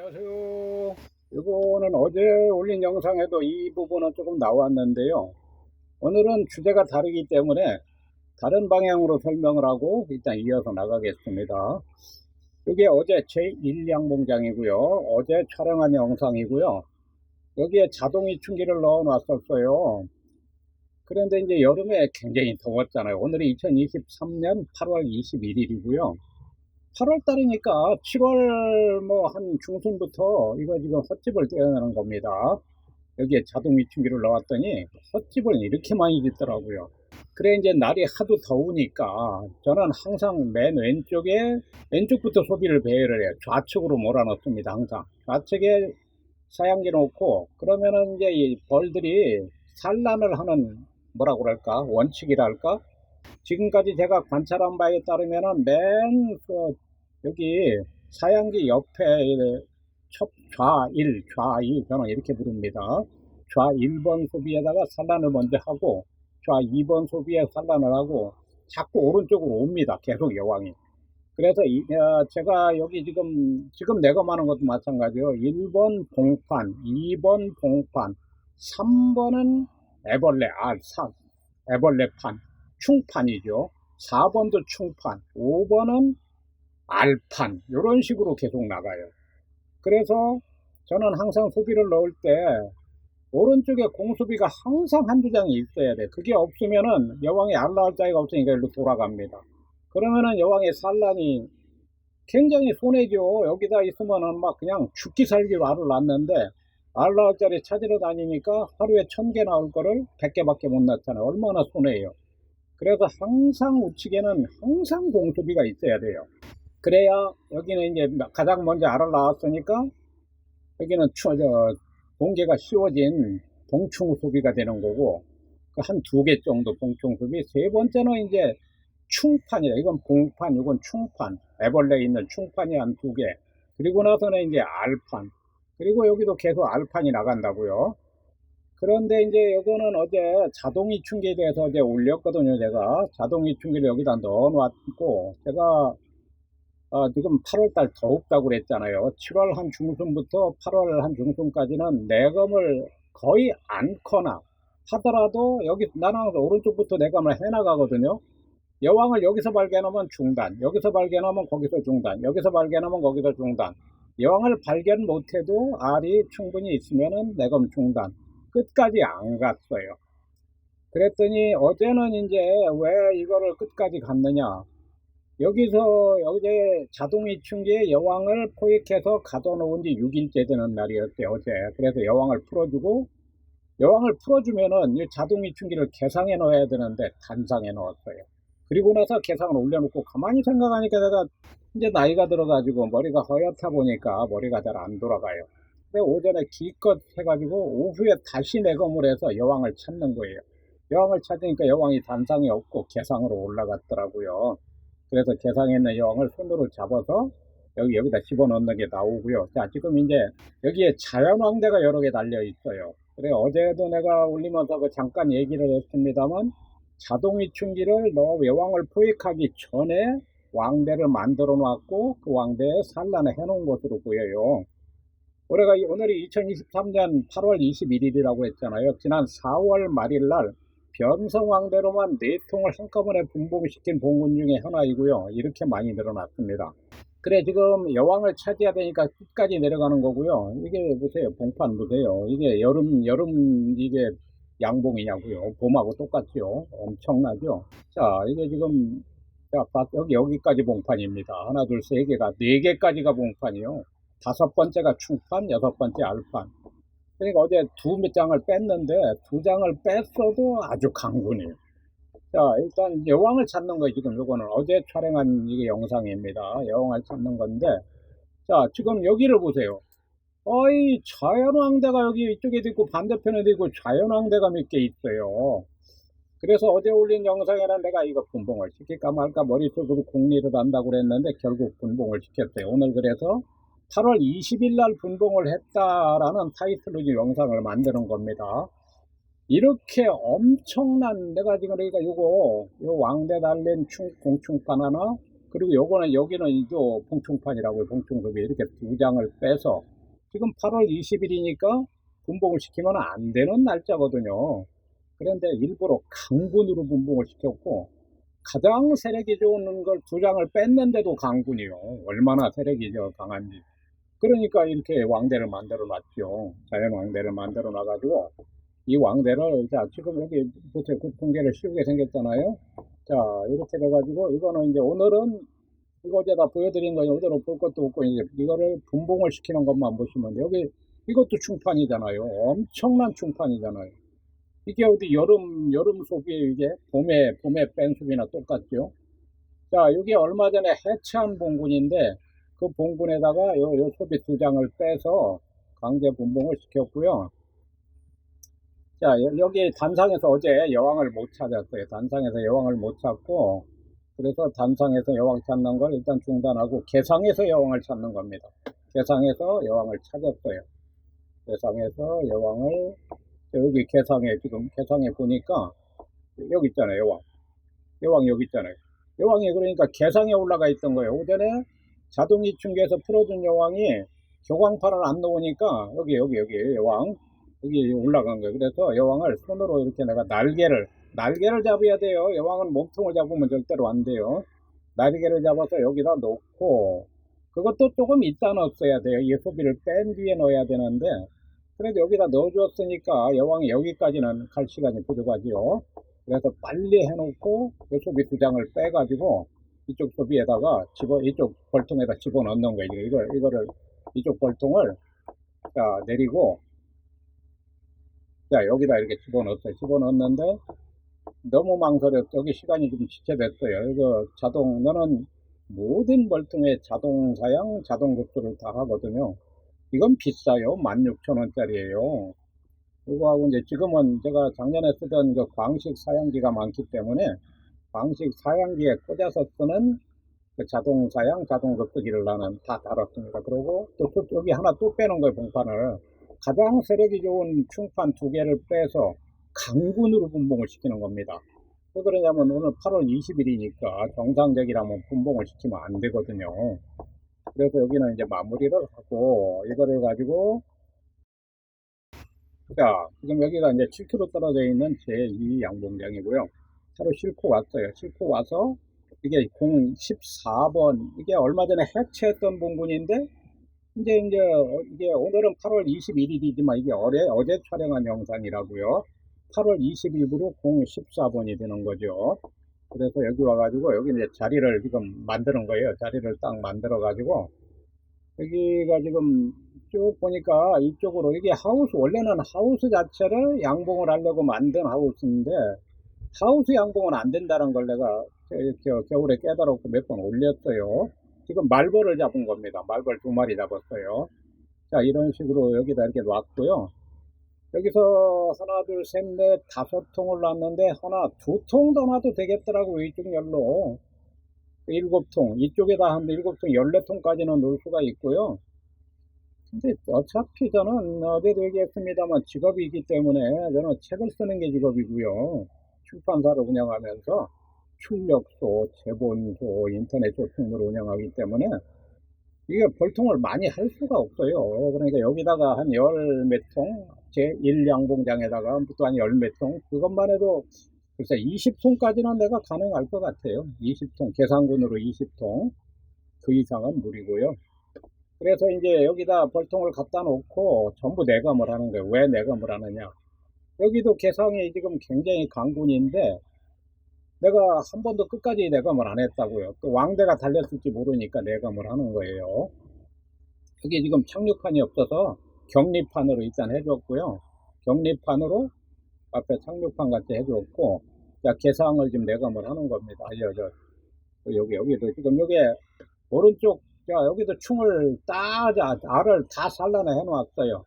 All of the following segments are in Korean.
안녕하세요. 이거는 어제 올린 영상에도 이 부분은 조금 나왔는데요. 오늘은 주제가 다르기 때문에 다른 방향으로 설명을 하고 일단 이어서 나가겠습니다. 이게 어제 제1양봉장이고요. 어제 촬영한 영상이고요. 여기에 자동 이충기를 넣어 놨었어요. 그런데 이제 여름에 굉장히 더웠잖아요. 오늘이 2023년 8월 21일이고요. 8월 달이니까 7월 뭐 한 중순부터 이거 지금 헛집을 떼어내는 겁니다. 여기에 자동 이충기를 넣었더니 헛집을 이렇게 많이 짓더라고요. 그래 이제 날이 하도 더우니까 저는 항상 맨 왼쪽에 왼쪽부터 소비를 배열을 해요. 좌측으로 몰아넣습니다. 항상 좌측에 사양기 놓고 그러면은 이제 이 벌들이 산란을 하는 뭐라고 그럴까 원칙이랄까 지금까지 제가 관찰한 바에 따르면은 맨 그 여기 사양기 옆에 첫 좌일, 좌이 저는 이렇게 부릅니다. 좌 1번 소비에다가 산란을 먼저 하고 좌 2번 소비에 산란을 하고 자꾸 오른쪽으로 옵니다. 계속 여왕이. 그래서 이, 어, 제가 여기 지금 지금 내검하는 것도 마찬가지요. 1번 봉판, 2번 봉판, 3번은 애벌레, 아, 사, 애벌레판, 충판이죠. 4번도 충판, 5번은 알판 이런 식으로 계속 나가요. 그래서 저는 항상 소비를 넣을 때 오른쪽에 공수비가 항상 한두 장이 있어야 돼. 그게 없으면은 여왕이 알 나올 자리가 없으니까 일로 돌아갑니다. 그러면은 여왕의 산란이 굉장히 손해죠. 여기다 있으면은 막 그냥 죽기 살기로 알을 낳는데 알 나올 자리 찾으러 다니니까 하루에 천 개 나올 거를 백 개밖에 못 낳잖아요. 얼마나 손해예요. 그래서 항상 우측에는 항상 공수비가 있어야 돼요. 그래야 여기는 이제 가장 먼저 알을 낳았으니까 여기는 추, 저, 동계가 씌워진 봉충 소비가 되는 거고 그 한 두 개 정도 봉충 소비. 세 번째는 이제 충판이다. 이건 봉판 이건 충판. 애벌레 있는 충판이 한 두 개. 그리고 나서는 이제 알판. 그리고 여기도 계속 알판이 나간다고요. 그런데 이제 이거는 어제 자동 이충기에 대해서 어제 올렸거든요 제가. 자동 이충기를 여기다 넣어 놨고 제가 어, 지금 8월달 더웁다고 그랬잖아요. 7월 한 중순부터 8월 한 중순까지는 내검을 거의 않거나 하더라도 여기 나는 오른쪽부터 내검을 해나가거든요. 여왕을 여기서 발견하면 중단, 여기서 발견하면 거기서 중단, 여기서 발견하면 거기서 중단. 여왕을 발견 못해도 알이 충분히 있으면은 내검 중단. 끝까지 안 갔어요. 그랬더니 어제는 이제 왜 이거를 끝까지 갔느냐. 여기서 어제 자동 이충기에 여왕을 포획해서 가둬놓은 지 6일째 되는 날이었대요, 어제. 그래서 여왕을 풀어주고, 여왕을 풀어주면은 이 자동 이충기를 개상해 넣어야 되는데 단상해 넣었어요. 그리고 나서 개상을 올려놓고 가만히 생각하니까 내가 이제 나이가 들어가지고 머리가 허옇다 보니까 머리가 잘 안 돌아가요. 근데 오전에 기껏 해가지고 오후에 다시 내검을 해서 여왕을 찾는 거예요. 여왕을 찾으니까 여왕이 단상이 없고 개상으로 올라갔더라고요. 그래서 개상에 있는 여왕을 손으로 잡아서 여기 여기다 집어넣는 게 나오고요. 자 지금 이제 여기에 자연왕대가 여러 개 달려 있어요. 그래 어제도 내가 올리면서 그 잠깐 얘기를 했습니다만 자동 이충기를 넣어 여왕을 포획하기 전에 왕대를 만들어 놨고 그 왕대에 산란을 해 놓은 것으로 보여요. 올해가 오늘이 2023년 8월 21일이라고 했잖아요. 지난 4월 말일 날 변성왕대로만 네 통을 한꺼번에 분봉시킨 봉군 중에 하나이고요. 이렇게 많이 늘어났습니다. 그래 지금 여왕을 차지해야 되니까 끝까지 내려가는 거고요. 이게 보세요. 봉판 보세요. 이게 여름 여름 이게 양봉이냐고요. 봄하고 똑같죠. 엄청나죠. 자 이게 지금 자 여기 여기까지 봉판입니다. 하나 둘 세 개가 네 개까지가 봉판이요. 다섯 번째가 충판, 여섯 번째 알판. 그러니까 어제 두 장을 뺐는데 두 장을 뺐어도 아주 강군이에요. 자 일단 여왕을 찾는 거 지금 요거는 어제 촬영한 이게 영상입니다. 여왕을 찾는 건데 자 지금 여기를 보세요. 어이 자연왕대가 여기 이쪽에도 있고 반대편에도 있고 자연왕대가 몇 개 있어요. 그래서 어제 올린 영상에는 내가 이거 분봉을 시킬까 말까 머릿속으로 공리를 한다고 그랬는데 결국 분봉을 시켰어요. 오늘 그래서 8월 20일 날 분봉을 했다라는 타이틀로 이 영상을 만드는 겁니다. 이렇게 엄청난 내가 지금 그러니까 요거 요 왕대 달린 충 공충판 하나 그리고 요거는 여기는 또 봉충판이라고 봉충섭이 이렇게 두 장을 빼서 지금 8월 20일이니까 분봉을 시키면 안 되는 날짜거든요. 그런데 일부러 강군으로 분봉을 시켰고 가장 세력이 좋은 걸 두 장을 뺐는데도 강군이요. 얼마나 세력이 저 강한지. 그러니까 이렇게 왕대를 만들어 놨죠. 자연 왕대를 만들어 놔가지고 이 왕대를 자 지금 여기 보세요. 그 풍계를 씌우게 생겼잖아요. 자 이렇게 돼가지고 이거는 이제 오늘은 이거 제가 보여드린 거 이대로 볼 것도 없고 이제 이거를 분봉을 시키는 것만 보시면 돼요. 여기 이것도 충판이잖아요. 엄청난 충판이잖아요. 이게 어디 여름 여름 소비에 이게 봄에 봄에 뺀 소비나 똑같죠. 자 여기 얼마 전에 해체한 봉군인데 그 봉군에다가 요, 요 소비 두 장을 빼서 강제 분봉을 시켰고요. 자 여- 여기 단상에서 어제 여왕을 못 찾았어요. 단상에서 여왕을 못 찾고 그래서 단상에서 여왕 찾는 걸 일단 중단하고 개상에서 여왕을 찾는 겁니다. 개상에서 여왕을 찾았어요. 개상에서 여왕을 여기 개상에 지금 개상에 보니까 여기 있잖아요 여왕 여왕 여기 있잖아요 여왕이 그러니까 개상에 올라가 있던 거예요 오전에 자동 이충계에서 풀어준 여왕이 교광판을 안 놓으니까 여기 여기 여기 여왕 여기 올라간 거예요. 그래서 여왕을 손으로 이렇게 내가 날개를 날개를 잡아야 돼요. 여왕은 몸통을 잡으면 절대로 안 돼요. 날개를 잡아서 여기다 놓고 그것도 조금 이따 넣었어야 돼요. 이 소비를 뺀 뒤에 넣어야 되는데 그래도 여기다 넣어주었으니까 여왕이 여기까지는 갈 시간이 부족하지요. 그래서 빨리 해놓고 이 소비 두 장을 빼가지고 이쪽 소비에다가 집어 이쪽 벌통에다 집어 넣는 거예요. 이걸 이거를 이쪽 벌통을 자 내리고 자 여기다 이렇게 집어 넣었어요. 집어 넣었는데 너무 망설여 여기 시간이 좀 지체됐어요. 이거 자동 너는 모든 벌통에 자동 사양, 자동 급수를 다 하거든요. 이건 비싸요. 16,000원짜리예요. 이거하고 이제 지금은 제가 작년에 쓰던 그 광식 사양기가 많기 때문에 광식 사양기에 꽂아서 쓰는 그 자동 사양, 자동 급수기를 나는 다 달았습니다. 그리고 또, 또 여기 하나 또 빼놓은 거예요, 봉판을. 가장 세력이 좋은 충판 두 개를 빼서 강군으로 분봉을 시키는 겁니다. 왜 그러냐면 오늘 8월 20일이니까 정상적이라면 분봉을 시키면 안 되거든요. 그래서 여기는 이제 마무리를 하고 이거를 가지고 자 지금 여기가 이제 7km 떨어져 있는 제2 양봉장이고요 차로 싣고 왔어요. 싣고 와서 이게 014번 이게 얼마 전에 해체했던 봉군인데 이제 이제 어, 이게 오늘은 8월 21일이지만 이게 어제 어제 촬영한 영상이라고요. 8월 20일부로 014번이 되는 거죠. 그래서 여기 와가지고 여기 이제 자리를 지금 만드는 거예요. 자리를 딱 만들어 가지고 여기가 지금 쭉 보니까 이쪽으로 이게 하우스 원래는 하우스 자체를 양봉을 하려고 만든 하우스인데 하우스 양봉은 안 된다는 걸 내가 겨, 겨울에 깨달았고 몇 번 올렸어요. 지금 말벌을 잡은 겁니다. 말벌 두 마리 잡았어요. 자 이런 식으로 여기다 이렇게 놨고요. 여기서 하나, 둘, 셋, 넷, 다섯 통을 놨는데 하나, 두 통 더 놔도 되겠더라고 이쪽 열로 일곱 통 이쪽에다 한 일곱 통, 열네 통까지는 놓을 수가 있고요. 근데 어차피 저는 어제도 얘기했습니다만 직업이기 때문에 저는 책을 쓰는 게 직업이고요. 출판사를 운영하면서 출력소, 제본소, 인터넷 쇼핑을 운영하기 때문에 이게 벌통을 많이 할 수가 없어요. 그러니까 여기다가 한 열 몇 통, 제 1양봉장에다가 또 한 열 몇 통, 그것만 해도 글쎄 20통까지는 내가 가능할 것 같아요. 20통, 계산군으로 20통. 그 이상은 무리고요. 그래서 이제 여기다 벌통을 갖다 놓고 전부 내감을 하는 거예요. 왜 내감을 하느냐. 여기도 개성이 지금 굉장히 강군인데 내가 한 번도 끝까지 내감을 안 했다고요. 또 왕대가 달렸을지 모르니까 내감을 하는 거예요. 여기 지금 착륙판이 없어서 격리판으로 일단 해줬고요. 격리판으로 앞에 착륙판 같이 해줬고, 자, 개상을 지금 내감을 하는 겁니다. 저, 저, 여기, 여기도 지금 여기 오른쪽, 자, 여기도 충을 다, 자, 알을 다 살라내 해놓았어요.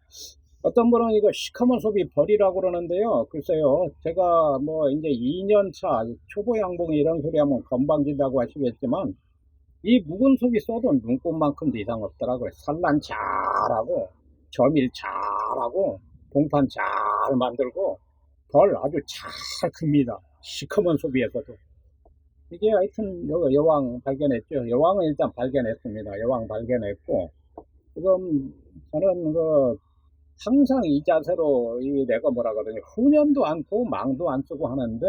어떤 분은 이거 시커먼 소비 버리라고 그러는데요. 글쎄요, 제가 뭐 이제 2년차 초보 양봉 이런 소리 하면 건방진다고 하시겠지만, 이 묵은 소비 써도 눈꽃만큼도 이상 없더라고요. 산란 잘하고, 점일 잘하고, 봉판 잘 만들고, 벌 아주 잘 큽니다. 시커먼 소비에서도. 이게 하여튼 여, 여왕 발견했죠. 여왕은 일단 발견했습니다. 여왕 발견했고 지금 저는 그 항상 이 자세로 이 내가 뭐라 그러냐 훈연도 않고 망도 안 쓰고 하는데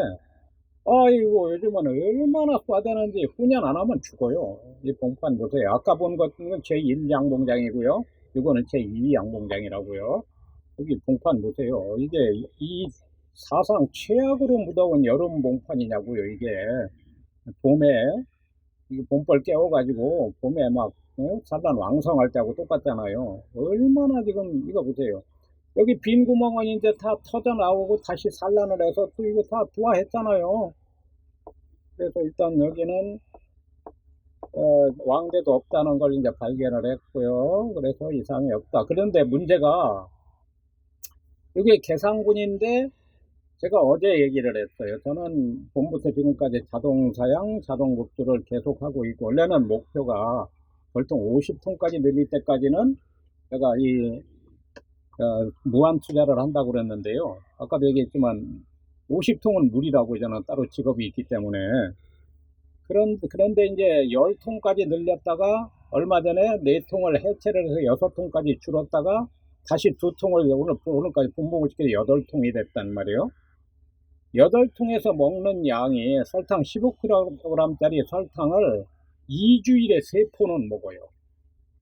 아이고 요즘은 얼마나 쏴대는지 훈연 안 하면 죽어요. 이 봉판 보세요. 아까 본 것은 제1 양봉장이고요. 이거는 제2 양봉장이라고요. 여기 봉판 보세요. 이게 이 사상 최악으로 무더운 여름 봉판이냐고요. 이게 봄에 이 봄벌 깨워가지고 봄에 막 어? 산란 왕성할 때하고 똑같잖아요. 얼마나 지금 이거 보세요. 여기 빈 구멍은 이제 다 터져 나오고 다시 산란을 해서 또 이거 다 부화했잖아요. 그래서 일단 여기는 어, 왕대도 없다는 걸 이제 발견을 했고요. 그래서 이상이 없다. 그런데 문제가 이게 계산군인데 제가 어제 얘기를 했어요. 저는 봄부터 지금까지 자동 사양, 자동급수를 계속하고 있고 원래는 목표가 보통 50톤까지 늘릴 때까지는 제가 이 어, 무한 투자를 한다고 그랬는데요. 아까도 얘기했지만 50통은 무리라고 저는 따로 직업이 있기 때문에 그런, 그런데 이제 10통까지 늘렸다가 얼마 전에 4통을 해체를 해서 6통까지 줄었다가 다시 2통을 오늘, 오늘까지 분봉을 시켜서 8통이 됐단 말이에요. 8통에서 먹는 양이 설탕 15kg짜리 설탕을 2주일에 3포는 먹어요.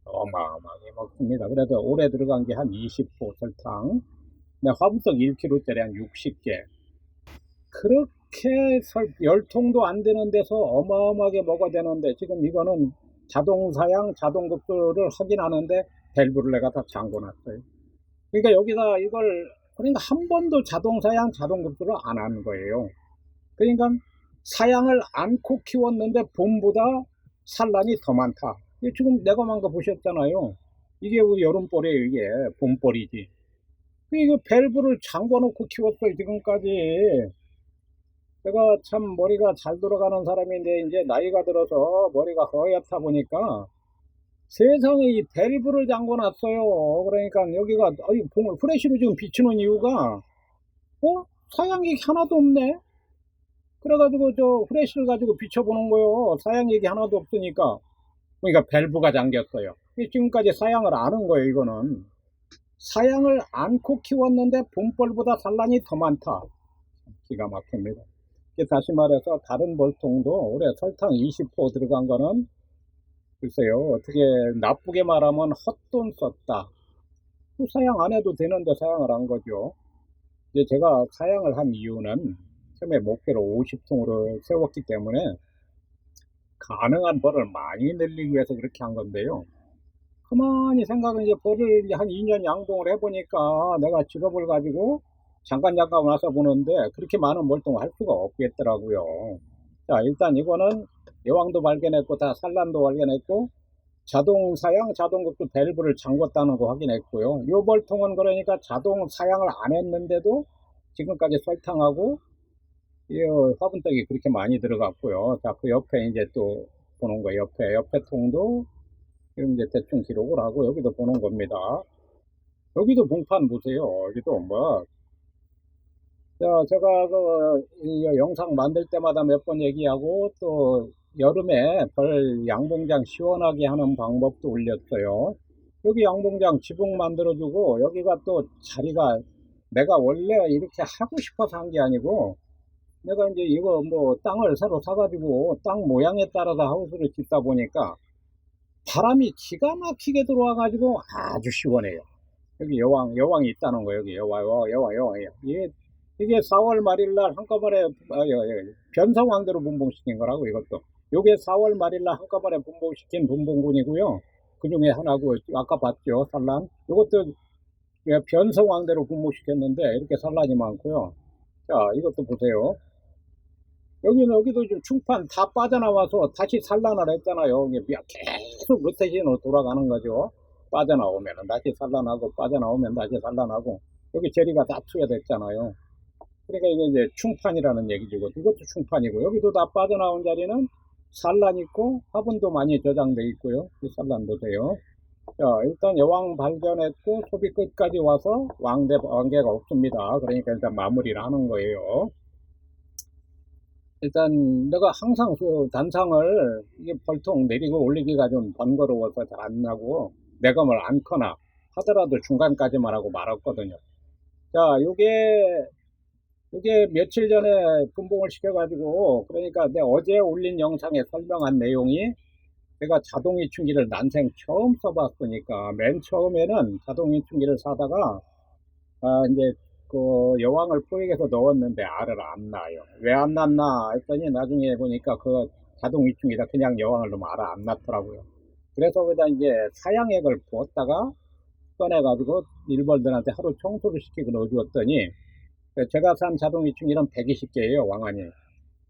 어마어마하게 먹습니다. 그래도 올해 들어간 게 한 20포 설탕. 화분떡 1kg짜리 한 60개. 그렇게 설, 열통도 안 되는 데서 어마어마하게 먹어야 되는데 지금 이거는 자동 사양, 자동 급수를 하긴 하는데 밸브를 내가 다 잠궈 놨어요. 그러니까 여기다 이걸 그러니까 한 번도 자동 사양, 자동 급수를 안 한 거예요. 그러니까 사양을 않고 키웠는데 봄보다 산란이 더 많다. 지금 내가 만 거 보셨잖아요. 이게 우리 여름벌이에요, 이게. 봄벌이지. 이거 밸브를 잠궈놓고 키웠어요, 지금까지. 제가 참 머리가 잘 돌아가는 사람인데, 이제 나이가 들어서 머리가 허옇다 보니까 세상에 이 밸브를 잠궈놨어요. 그러니까 여기가, 아유, 봉을 프레쉬로 지금 비추는 이유가, 어? 사양이 하나도 없네? 그래가지고 저 프레쉬를 가지고 비춰보는 거요. 사양 얘기 하나도 없으니까. 그러니까 밸브가 잠겼어요. 지금까지 사양을 안한 거예요, 이거는. 사양을 않고 키웠는데 봄벌보다 산란이 더 많다. 기가 막힙니다. 다시 말해서 다른 벌통도 올해 설탕 20% 들어간 거는 글쎄요, 어떻게 나쁘게 말하면 헛돈 썼다. 사양 안 해도 되는데 사양을 한 거죠. 이제 제가 사양을 한 이유는 처음에 목표를 50통으로 세웠기 때문에 가능한 벌을 많이 늘리기 위해서 그렇게 한 건데요. 가만히 생각은 이제 벌을 한 2년 양봉을 해보니까 내가 직업을 가지고 잠깐 잠깐 와서 보는데 그렇게 많은 mol통을 할 수가 없겠더라고요. 자, 일단 이거는 여왕도 발견했고 다 산란도 발견했고 자동 사양, 자동 급수 밸브를 잠궜다는 거 확인했고요. 이 벌통은 그러니까 자동 사양을 안 했는데도 지금까지 설탕하고 이 화분떡이 그렇게 많이 들어갔고요. 자, 그 옆에 이제 또 보는 거 옆에 옆에 통도 지금 이제 대충 기록을 하고 여기도 보는 겁니다. 여기도 봉판 보세요. 여기도 뭐 자, 제가 그 영상 만들 때마다 몇 번 얘기하고 또 여름에 벌 양봉장 시원하게 하는 방법도 올렸어요. 여기 양봉장 지붕 만들어주고 여기가 또 자리가 내가 원래 이렇게 하고 싶어서 한 게 아니고 내가 이제 이거 뭐 땅을 새로 사가지고 땅 모양에 따라서 하우스를 짓다 보니까 바람이 기가 막히게 들어와가지고 아주 시원해요. 여기 여왕, 여왕이 있다는 거, 여기 여왕, 여왕, 여왕, 여왕이에요. 이게, 이게 4월 말일 날 한꺼번에, 아, 변성왕대로 분봉시킨 거라고, 이것도. 요게 4월 말일 날 한꺼번에 분봉시킨 분봉군이고요. 그 중에 하나고, 아까 봤죠, 산란. 요것도 변성왕대로 분봉시켰는데, 이렇게 산란이 많고요. 자, 이것도 보세요. 여기는 여기도 지금 충판 다 빠져나와서 다시 산란을 했잖아요. 이게 계속 로테이션으로 돌아가는 거죠. 빠져나오면 다시 산란하고 빠져나오면 다시 산란하고 여기 제리가 다 투여됐잖아요. 그러니까 이게 이제 충판이라는 얘기죠. 이것도 충판이고 여기도 다 빠져나온 자리는 산란 있고 화분도 많이 저장돼 있고요. 이 산란 보세요. 자, 일단 여왕 발견했고 소비 끝까지 와서 왕대 왕개가 없습니다. 그러니까 일단 마무리를 하는 거예요. 일단 내가 항상 그 단상을 이게 벌통 내리고 올리기가 좀 번거로워서 잘 안 나고 내검을 안거나 하더라도 중간까지만 하고 말았거든요. 자, 요게 요게 며칠 전에 분봉을 시켜가지고 그러니까 내가 어제 올린 영상에 설명한 내용이 내가 자동이충기를 난생 처음 써봤으니까 맨 처음에는 자동이충기를 사다가 아 이제 그 여왕을 포획해서 넣었는데 알을 안 낳아요. 왜 안 낳나 했더니 나중에 보니까 그 자동이충기다 그냥 여왕을 넣으면 알을 안 낳더라고요. 그래서 거기다 이제 사양액을 부었다가 꺼내가지고 일벌들한테 하루 청소를 시키고 넣어주었더니 제가 산 자동이충기는 120개예요 왕안이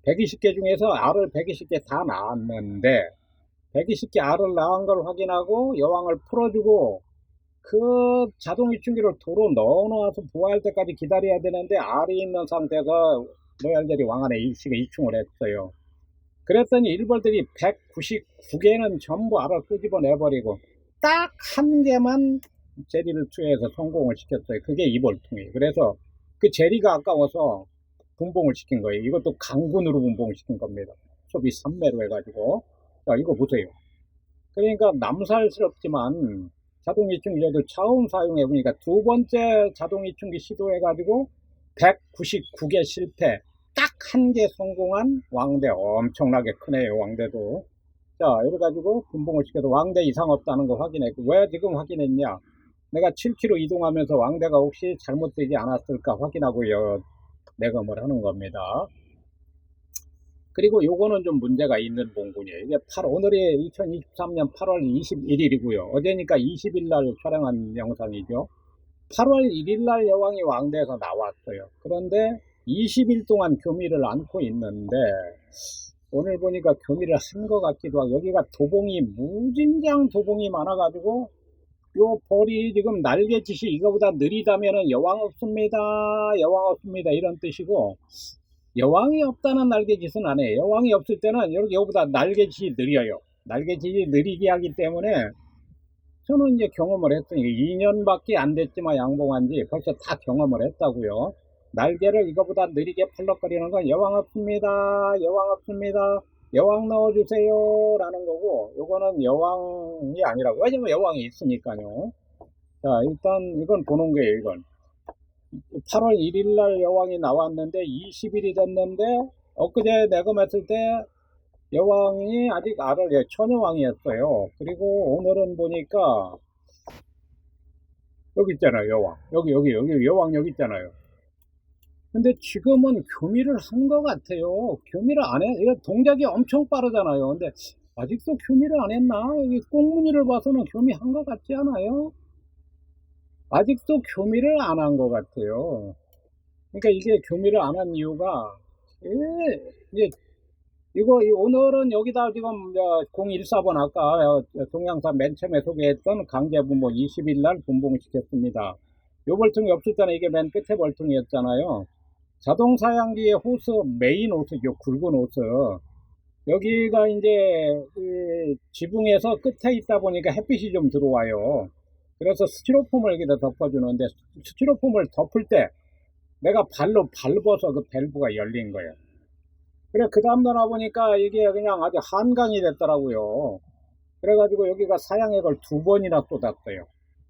120개 중에서 알을 120개 다 낳았는데 120개 알을 낳은 걸 확인하고 여왕을 풀어주고 그 자동이충기를 도로 넣어놓아서 부화할 때까지 기다려야 되는데 알이 있는 상태에서 로얄들이 왕안에 일시가 이충을 했어요. 그랬더니 일벌들이 199개는 전부 알을 끄집어내버리고 딱 한 개만 제리를 투여해서 성공을 시켰어요. 그게 이볼통이에요. 그래서 그 제리가 아까워서 분봉을 시킨 거예요. 이것도 강군으로 분봉을 시킨 겁니다. 소비 3매로 해가지고. 자, 이거 보세요. 그러니까 남살스럽지만 자동이충기도 처음 사용해 보니까 두 번째 자동이충기 시도해 가지고 199개 실패. 딱 한 개 성공한 왕대 엄청나게 크네요. 왕대도. 자, 이래 가지고 분봉을 시켜도 왕대 이상 없다는 거 확인했고, 왜 지금 확인했냐? 내가 7km 이동하면서 왕대가 혹시 잘못되지 않았을까 확인하고요. 내검을 하는 겁니다. 그리고 요거는 좀 문제가 있는 봉군이에요. 이게 8, 오늘이 2023년 8월 21일이고요. 어제니까 20일 날 촬영한 영상이죠. 8월 1일 날 여왕이 왕대에서 나왔어요. 그런데 20일 동안 교미를 안고 있는데 오늘 보니까 교미를 한 것 같기도 하고 여기가 도봉이 무진장 도봉이 많아가지고 요 벌이 지금 날개짓이 이거보다 느리다면은 여왕 없습니다. 여왕 없습니다. 이런 뜻이고 여왕이 없다는 날개짓은 안 해요. 여왕이 없을 때는 여기보다 날개짓이 느려요. 날개짓이 느리게 하기 때문에 저는 이제 경험을 했으니 2년밖에 안 됐지만 양봉한 지 벌써 다 경험을 했다고요. 날개를 이거보다 느리게 펄럭거리는 건 여왕 없습니다. 여왕 없습니다. 여왕 넣어주세요 라는 거고 요거는 여왕이 아니라고 왜냐면 여왕이 있으니까요 자 일단 이건 보는 거예요 이건 8월 1일 날 여왕이 나왔는데 20일이 됐는데 엊그제 내검했을 때 여왕이 아직 알을 예, 처녀왕이었어요 그리고 오늘은 보니까 여기 있잖아요 여왕 여기 여기 여기 여왕 여기 있잖아요 근데 지금은 교미를 한 것 같아요. 교미를 안 해. 이거 동작이 엄청 빠르잖아요. 근데 아직도 교미를 안 했나? 여기 꽁무니를 봐서는 교미 한 것 같지 않아요? 아직도 교미를 안 한 것 같아요. 그러니까 이게 교미를 안 한 이유가, 예, 이제, 이거, 오늘은 여기다 지금 014번 아까 동양사 맨 처음에 소개했던 강제분봉 20일 날 분봉시켰습니다. 요 벌통이 없을 때는 이게 맨 끝에 벌통이었잖아요. 자동사 양기의 호스 메인 호스죠 굵은 호스 여기가 이제 지붕에서 끝에 있다 보니까 햇빛이 좀 들어와요 그래서 스티로폼을 여기다 덮어주는데 스티로폼을 덮을 때 내가 발로 밟아서 그 밸브가 열린 거예요. 그래 그 다음날 와보니까 이게 그냥 아주 한강이 됐더라고요. 그래가지고 여기가 사양액을 두 번이나 쏟았어요.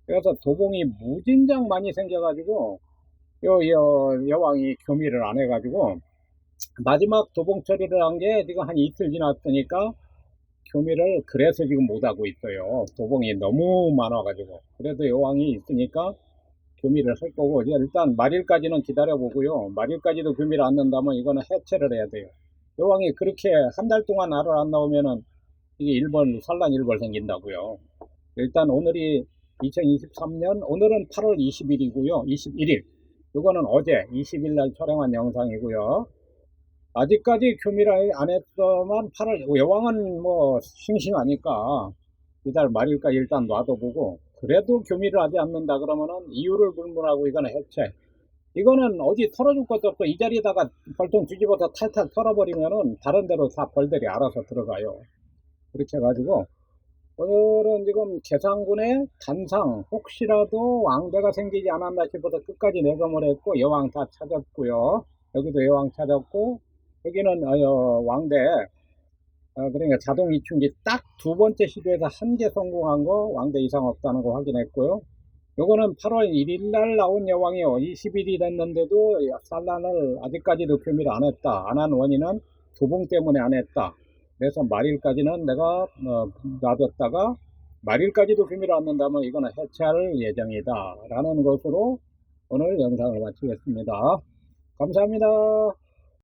그래서 도봉이 무진장 많이 생겨가지고 요, 여, 여왕이 교미를 안 해가지고 마지막 도봉 처리를 한 게 지금 한 이틀 지났으니까 교미를 그래서 지금 못하고 있어요. 도봉이 너무 많아가지고 그래도 여왕이 있으니까 교미를 할 거고 일단 말일까지는 기다려보고요. 말일까지도 교미를 안 넣는다면 이거는 해체를 해야 돼요. 여왕이 그렇게 한 달 동안 알을 안 나오면은 이게 일벌 산란 일벌 생긴다고요. 일단 오늘이 2023년 오늘은 8월 20일이고요. 21일 이거는 어제 20일 날 촬영한 영상이고요. 아직까지 교미를 안 했더만 8월 여왕은 뭐 싱싱하니까 이달 말일까 일단 놔둬보고 그래도 교미를 하지 않는다 그러면은 이유를 불문하고 이거는 해체. 이거는 어디 털어줄 것도 없고 이 자리에다가 벌통 뒤집어서 탈탈 털어버리면은 다른 데로 다 벌들이 알아서 들어가요. 그렇게 해가지고 오늘은 지금 계상군의 단상 혹시라도 왕대가 생기지 않았나 싶어서 끝까지 내검을 했고 여왕 다 찾았고요. 여기도 여왕 찾았고 여기는 어, 왕대 어, 그러니까 자동 이충기 딱 두 번째 시도에서 한 개 성공한 거 왕대 이상 없다는 거 확인했고요. 요거는 8월 1일 날 나온 여왕이요. 20일이 됐는데도 산란을 아직까지도 표미를 안 했다. 안 한 원인은 도봉 때문에 안 했다. 그래서 말일까지는 내가 어, 놔뒀다가 말일까지도 표미를 안 낸다면 이거는 해체할 예정이다. 라는 것으로 오늘 영상을 마치겠습니다. 감사합니다.